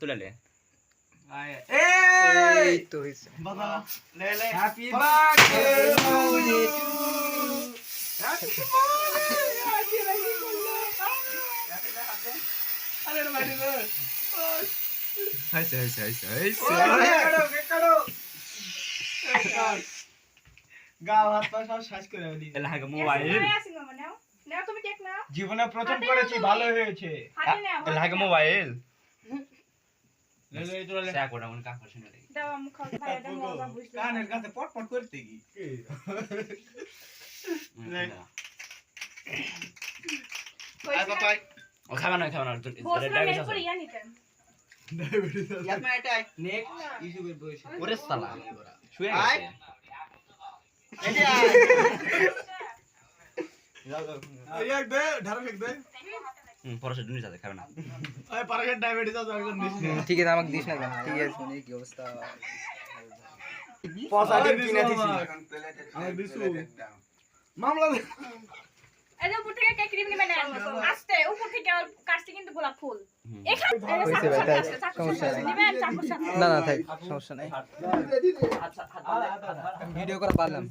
তুলে লে এই তো হইছে হ্যাপি বার্থডে টু ইউ করে দিলি মোবাইল নাও তুমি কেক নাও। জীবনে প্রথম করেছি ভালো হয়েছে। লাগে মোবাইল? কানের কাছে করতে কি? খাবে না। খাবে না। ওরে সালা। শুয়ে আছে ঠিক আছে আমাকে দিস না ঠিক আছে। শুনি কি অবস্থা? পজিটিভ কিনে দিছি। আমার দিছু মামলা এই উপর থেকে কেক ক্রিম নিবেন আস্তে উপর থেকে কাটছে কিন্তু গোলাপ ফুল। না না থাক সমস্যা নাই। ভিডিও করা পারলাম।